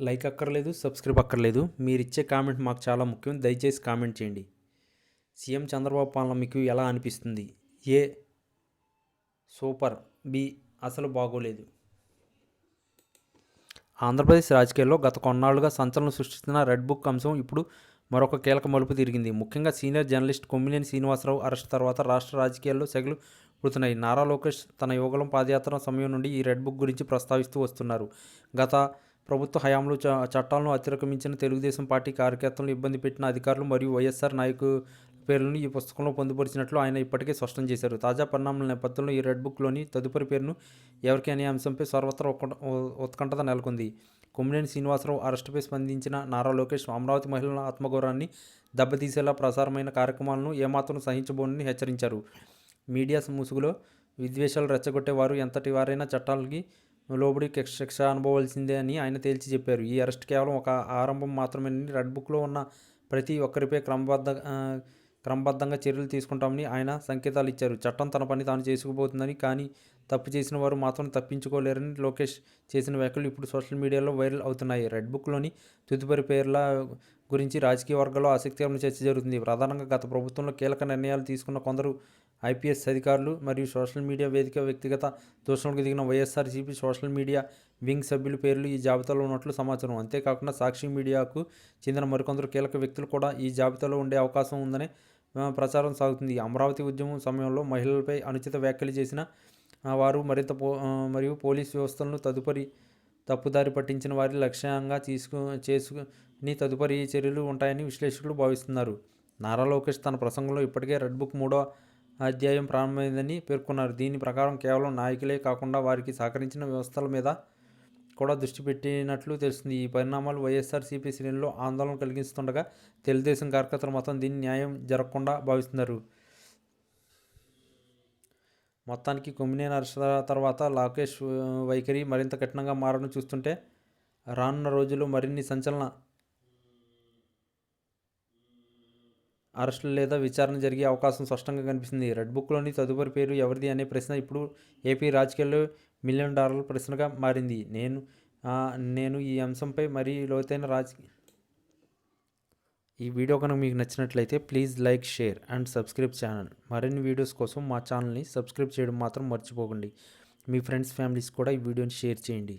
Like అక్కర్లేదు subscribe అక్కర్లేదు. మీరు ఇచ్చే కామెంట్ మాకు చాలా ముఖ్యం. దయచేసి కామెంట్ చేయండి. సీఎం చంద్రబాబు పాలన మీకు ఎలా అనిపిస్తుంది? ఏ? సూపర్. బి? అసలు బాగోలేదు. ఆంధ్రప్రదేశ్ రాజకీయాల్లో గత కొన్నాళ్ళుగా సంచలనం సృష్టిస్తున్న రెడ్ బుక్ అంశం ఇప్పుడు మరొక కీలక మలుపు తిరిగింది. ముఖ్యంగా senior journalist Kommineni Srinivasarao arrest తర్వాత రాష్ట్ర రాజకీయాల్లో సెగలు పుడుతున్నాయి. నారా లోకేష్ తన యువకులం పాదయాత్ర సమయం నుండి ఈ రెడ్ బుక్ గురించి ప్రస్తావిస్తూ వస్తున్నారు. గత ప్రభుత్వ హయాంలో చ చట్టాలను అతిరకమించిన తెలుగుదేశం పార్టీ కార్యకర్తలను ఇబ్బంది పెట్టిన అధికారులు మరియు వైఎస్ఆర్ నాయకు పేర్లను ఈ పుస్తకంలో పొందుపరిచినట్లు ఆయన ఇప్పటికే స్పష్టం చేశారు. తాజా పరిణామాల నేపథ్యంలో ఈ రెడ్ బుక్లోని తదుపరి పేరును ఎవరికి అనే అంశంపై సర్వత్రా ఉత్కంఠత నెలకొంది. కొమ్మినేని శ్రీనివాసరావు అరెస్టుపై స్పందించిన నారా లోకేష్ అమరావతి మహిళల ఆత్మగౌరవాన్ని దెబ్బతీసేలా ప్రసారమైన కార్యక్రమాలను ఏమాత్రం సహించబోనని హెచ్చరించారు. మీడియా ముసుగులో విద్వేషాలు రెచ్చగొట్టేవారు ఎంతటి వారైనా చట్టాలకి లోబడి శిక్ష శిక్ష అనుభవాల్సిందే అని ఆయన తేల్చి చెప్పారు. ఈ అరెస్ట్ కేవలం ఒక ఆరంభం మాత్రమేనని రెడ్ బుక్లో ఉన్న ప్రతి ఒక్కరిపై క్రమబద్ధ క్రమబద్ధంగా చర్యలు తీసుకుంటామని ఆయన సంకేతాలు ఇచ్చారు. చట్టం తన పని తాను చేసుకుపోతుందని కానీ తప్పు చేసిన వారు మాత్రం తప్పించుకోలేరని లోకేష్ చేసిన వ్యాఖ్యలు ఇప్పుడు సోషల్ మీడియాలో వైరల్ అవుతున్నాయి. రెడ్ బుక్లోని తుదుపరి పేర్ల గురించి రాజకీయ వర్గాల్లో ఆసక్తికరమైన చర్చ జరుగుతుంది. ప్రధానంగా గత ప్రభుత్వంలో కీలక నిర్ణయాలు తీసుకున్న కొందరు ఐపీఎస్ అధికారులు మరియు సోషల్ మీడియా వేదిక వ్యక్తిగత దూషణకు దిగిన వైఎస్ఆర్సీపీ సోషల్ మీడియా వింగ్ సభ్యుల పేర్లు ఈ జాబితాలో ఉన్నట్లు సమాచారం. అంతేకాకుండా సాక్షి మీడియాకు చెందిన మరికొందరు కీలక వ్యక్తులు కూడా ఈ జాబితాలో ఉండే అవకాశం ఉందని ప్రచారం సాగుతుంది. అమరావతి ఉద్యమం సమయంలో మహిళలపై అనుచిత వ్యాఖ్యలు చేసిన వారు మరింత పో మరియు పోలీస్ వ్యవస్థలను తదుపరి తప్పుదారి పట్టించిన వారి లక్ష్యంగా తీసుకు చేసుకుని తదుపరి చర్యలు ఉంటాయని విశ్లేషకులు భావిస్తున్నారు. నారా లోకేష్ తన ప్రసంగంలో ఇప్పటికే రెడ్ బుక్ మూడో అధ్యాయం ప్రారంభమైందని పేర్కొన్నారు. దీని ప్రకారం కేవలం నాయకులే కాకుండా వారికి సహకరించిన వ్యవస్థల మీద కూడా దృష్టి పెట్టినట్లు తెలుస్తుంది. ఈ పరిణామాలు వైఎస్ఆర్సీపీ శ్రేణిలో ఆందోళన కలిగిస్తుండగా తెలుగుదేశం కార్యకర్తలు మొత్తం దీన్ని న్యాయం జరగకుండా భావిస్తున్నారు. మొత్తానికి కొమ్మినేని అరెస్ట్ తర్వాత లోకేష్ వైఖరి మరింత కఠినంగా మారడం చూస్తుంటే రానున్న రోజుల్లో మరిన్ని సంచలన అరెస్టులు లేదా విచారణ జరిగే అవకాశం స్పష్టంగా కనిపిస్తుంది. రెడ్ బుక్లోని తదుపరి పేరు ఎవరిది అనే ప్రశ్న ఇప్పుడు ఏపీ రాజకీయాల్లో మిలియన్ డాలర్ల ప్రశ్నగా మారింది. నేను నేను ఈ అంశంపై మరీ లోతైన రాజకీయ ఈ వీడియో కనుక మీకు నచ్చినట్లయితే please like share and subscribe channel. మరిన్ని వీడియోస్ కోసం మా ఛానల్ని సబ్స్క్రైబ్ చేయడం మాత్రం మర్చిపోకండి. మీ ఫ్రెండ్స్ ఫ్యామిలీస్ కూడా ఈ వీడియోని షేర్ చేయండి.